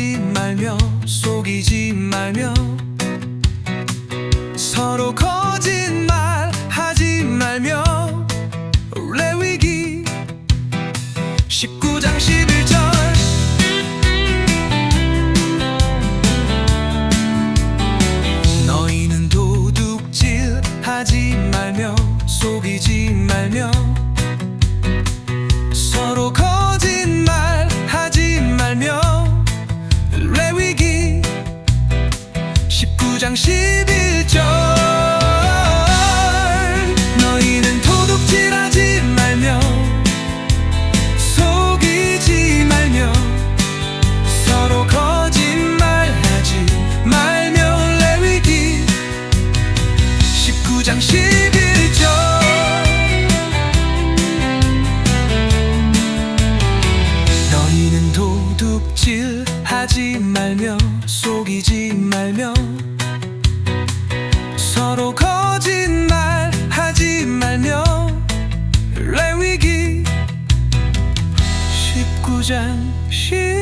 속이지 말며 속이지 말며. 서로 거짓말 하지 말며. 레위기 19장 11절. 너희는 도둑질 하지 말며 속이지 말며. 19장 11절. 너희는 도둑질하지 말며 속이지 말며 서로 거짓말하지 말며 레위기. 19장 11절. 너희는 도둑질 하지 말며 속이지 말며 人心